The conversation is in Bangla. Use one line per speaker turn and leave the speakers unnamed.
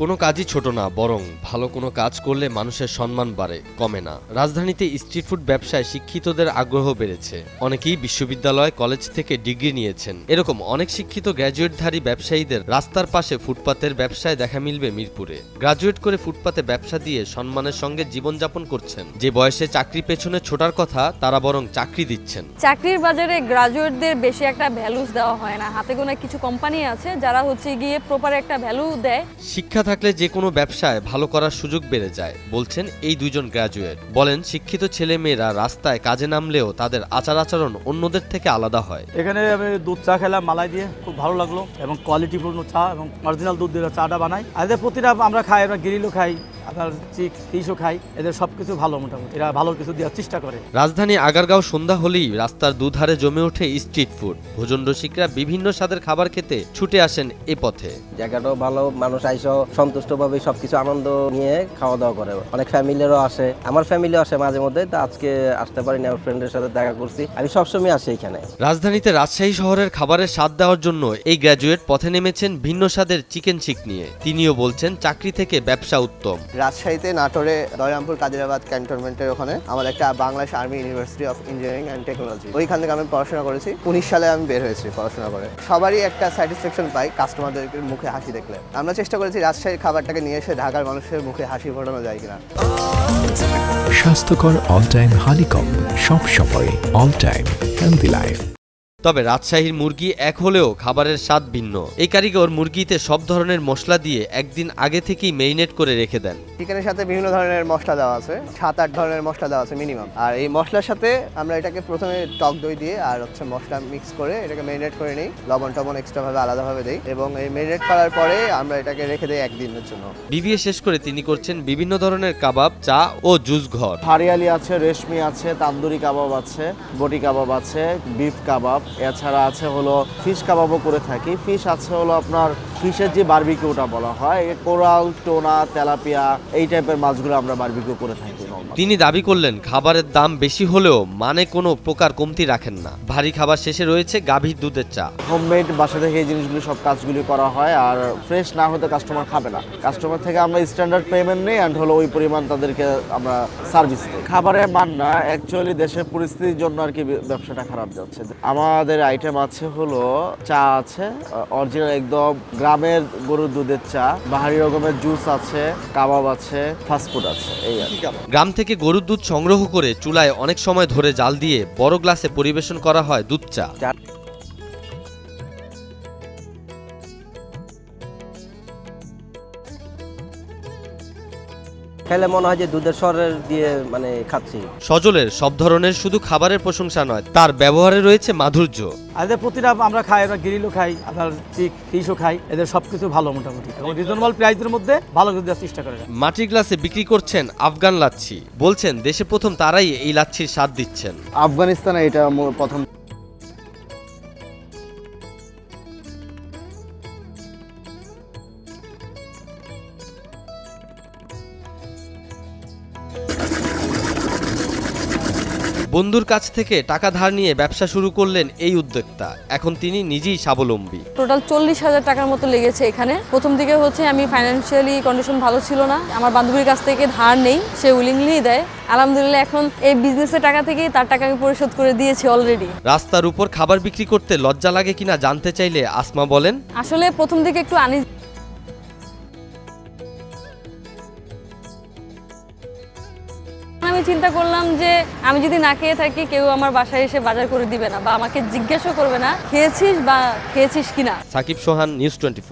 কোনো কাজই ছোট না বরং ভালো কোনো কাজ করলে মানুষের সম্মান বাড়ে কমে না। রাজধানীতে স্ট্রিট ফুড ব্যবসায় শিক্ষিতদের আগ্রহ বেড়েছে। অনেকেই বিশ্ববিদ্যালয় কলেজ থেকে ডিগ্রি নিয়েছেন। এরকম অনেক শিক্ষিত গ্র্যাজুয়েটধারী ব্যবসায়ীদের রাস্তার পাশে ফুটপাতের ব্যবসায় দেখা মিলবে মিরপুরে। গ্রাজুয়েট করে ফুটপাতে ব্যবসা দিয়ে সম্মানের সঙ্গে জীবনযাপন করছেন। যে বয়সে চাকরি পেছনে ছোটার কথা তারা বরং চাকরি দিচ্ছেন।
চাকরির বাজারে গ্রাজুয়েটদের বেশি একটা ভ্যালুস দেওয়া হয় না। হাতে গোনা কিছু কোম্পানি আছে যারা হচ্ছে গিয়ে প্রপার একটা ভ্যালু দেয়।
শিক্ষা থাকলে যে কোনো ব্যবসায় ভালো করার সুযোগ বেড়ে যায়, বলছেন এই দুজন গ্র্যাজুয়েট। বলেন, শিক্ষিত ছেলে মেয়েরা রাস্তায় কাজে নামলেও তাদের আচার আচরণ অন্যদের থেকে আলাদা হয়।
এখানে আমি দুধ চা খেলাম, মালাই দিয়ে, খুব ভালো লাগল। এবং কোয়ালিটিপূর্ণ চা এবং অরিজিনাল দুধ দিয়ে চাটা বানাই। এদের প্রতিটা আমরা খাই, আমরা গ্রিলও খাই। আপনার চিক ফিশও খাই এদের সব কিছু ভালো মোটামুটি। এরা ভালো কিছু দেওয়ার চেষ্টা করে।
রাজধানী আগারগাঁও সন্ধ্যা হলেই রাস্তার দুধারে জমে ওঠে স্ট্রিট ফুড ভোজন রসিকরা বিভিন্ন স্বাদের খাবার খেতে ছুটে আসেন এ পথে।
জায়গাটাও ভালো মানুষ আইসো সন্তুষ্টভাবে সবকিছু আনন্দ নিয়ে খাওয়া দাওয়া করে। অনেক ফ্যামিলিরও আসে। আমার ফ্যামিলিও আসে মাঝে মধ্যে তো আজকে আসতে পারিনি আমার ফ্রেন্ডের সাথে দেখা করছি। আমি সবসময় আসি এখানে।
রাজধানীতে রাজশাহী শহরের খাবারের স্বাদ দেওয়ার জন্য এই গ্র্যাজুয়েট পথে নেমেছেন ভিন্ন স্বাদের চিকেন শিক নিয়ে। তিনিও বলছেন চাকরি থেকে ব্যবসা উত্তম।
রাজশাহীতে নাটোরে দয়রামপুর কাদিরাবাদ ক্যান্টনমেন্টের ওখানে আমার একটা Bangladesh army university of engineering and technology. ওইখান থেকে আমি পড়াশোনা করেছি। উনিশ সালে আমি বের হয়েছি পড়াশোনা করে। সবারই একটা স্যাটিসফ্যাকশন পাই কাস্টমারদের মুখে হাসি দেখলে। আমরা চেষ্টা করেছি রাজশাহীর খাবারটাকে নিয়ে এসে ঢাকার মানুষের মুখে হাসি ফোটানো যায় কিনা।
স্বাস্থ্যকর অল টাইম হানিকম সব সময় অল টাইম হেলদি লাইফ
তবে রাজশাহীর মুরগি এক হলেও খাবারের স্বাদ ভিন্ন। এই কারিগর মুরগিতে সব ধরনের মশলা দিয়ে একদিন আগে থেকেই মেরিনেট করে রেখে দেন।
চিকেনের সাথে বিভিন্ন ধরনের মশলা দেওয়া আছে। সাত আট ধরনের মশলা দেওয়া আছে মিনিমাম। আর এই মশলার সাথে আমরা এটাকে প্রথমে টক দই দিয়ে আর হচ্ছে মশলা মিক্স করে এটাকে মেরিনেট করে নিই। লবণ টবণ এক্সট্রা ভাবে আলাদাভাবে দিই এবং এই মেরিনেট করার পরে আমরা এটাকে রেখে দিই একদিনের জন্য।
বিবিএ শেষ করে তিনি করছেন বিভিন্ন ধরনের কাবাব চা ও জুস ঘর।
হারিয়ালি আছে রেশমি আছে তান্দুরি কাবাব আছে বটি কাবাব আছে বিফ কাবাব এছাড়া আছে হলো ফিশ কাবাবও করে থাকি। ফিশ আছে হলো আপনার ফিশের যে বারবিকিউটা বলা হয় কোরাল টোনা তেলাপিয়া এই টাইপের মাছগুলো আমরা বারবিকিউ করে থাকি
তিনি দাবি করলেন খাবারের দাম বেশি হলেও মানে কোনো প্রকার কমতি রাখেন না। ভারী খাবার শেষে রয়েছে গাভীর দুধের চা।
হোমমেড বাসা থেকে এই জিনিসগুলো সব কাজগুলি করা হয় আর ফ্রেশ না হতে কাস্টমার খাবে না। কাস্টমার থেকে আমরা স্ট্যান্ডার্ড পেমেন্ট নেই অ্যান্ড হলো ওই পরিমাণ তাদেরকে আমরা সার্ভিস দিই। খাবারের মান না অ্যাকচুয়ালি দেশের পরিস্থিতির জন্য আর কি ব্যবসাটা খারাপ যাচ্ছে। আমাদের আইটেম আছে হলো চা আছে অরিজিনাল একদম গ্রামের গরুর দুধের চা বাহারি রকমের জুস আছে কাবাব আছে ফাস্টফুড আছে এই আর
গ্রাম থেকে গরুর দুধ সংগ্রহ করে চুলায় অনেক সময় ধরে জাল দিয়ে বড় গ্লাসে পরিবেশন করা হয় দুধ চা।
খেলে মনে হয় যে দুধের স্বরের দিয়ে মানে খাচ্ছি।
সজলের সব ধরনের শুধু খাবারের প্রশংসা নয় তার ব্যবহারে রয়েছে মাধুর্য।
এদের প্রতিটা আমরা খাই আমরা গ্রিলও খাই আপনার চিক ফিশও খাই এদের সব কিছু ভালো মোটামুটি। এবং রিজনেবল প্রাইসের মধ্যে ভালো কিছু দেওয়ার চেষ্টা করে।
মাটির গ্লাসে বিক্রি করছেন আফগান লাচ্ছি। বলছেন দেশে প্রথম তারাই এই লাচ্ছির স্বাদ দিচ্ছেন।
আফগানিস্তানে এটা প্রথম
বন্ধুর কাছ থেকে টাকা ধার নিয়ে ব্যবসা শুরু করলেন এই উদ্যোক্তা। এখন তিনি নিজেই স্বাবলম্বী।
টোটাল চল্লিশ হাজার টাকার মতো লেগেছে এখানে। প্রথম দিকে হচ্ছে আমি ফাইন্যান্সিয়ালি কন্ডিশন ভালো ছিল না। আমার বান্ধবীর কাছ থেকে ধার নেই সে উইলিংলি দেয়। আলহামদুলিল্লাহ এখন এই বিজনেসের টাকা থেকেই তার টাকা আমি পরিশোধ করে দিয়েছি অলরেডি
রাস্তার উপর খাবার বিক্রি করতে লজ্জা লাগে কিনা জানতে চাইলে আসমা বলেন।
আসলে প্রথম দিকে একটু আনি আমি চিন্তা করলাম যে আমি যদি না খেয়ে থাকি, কেউ আমার বাসায় এসে বাজার করে দিবে না বা আমাকে জিজ্ঞাসা করবে না, খেয়েছিস বা খেয়েছিস কিনা।
সাকিব সোহান নিউজ টোয়েন্টি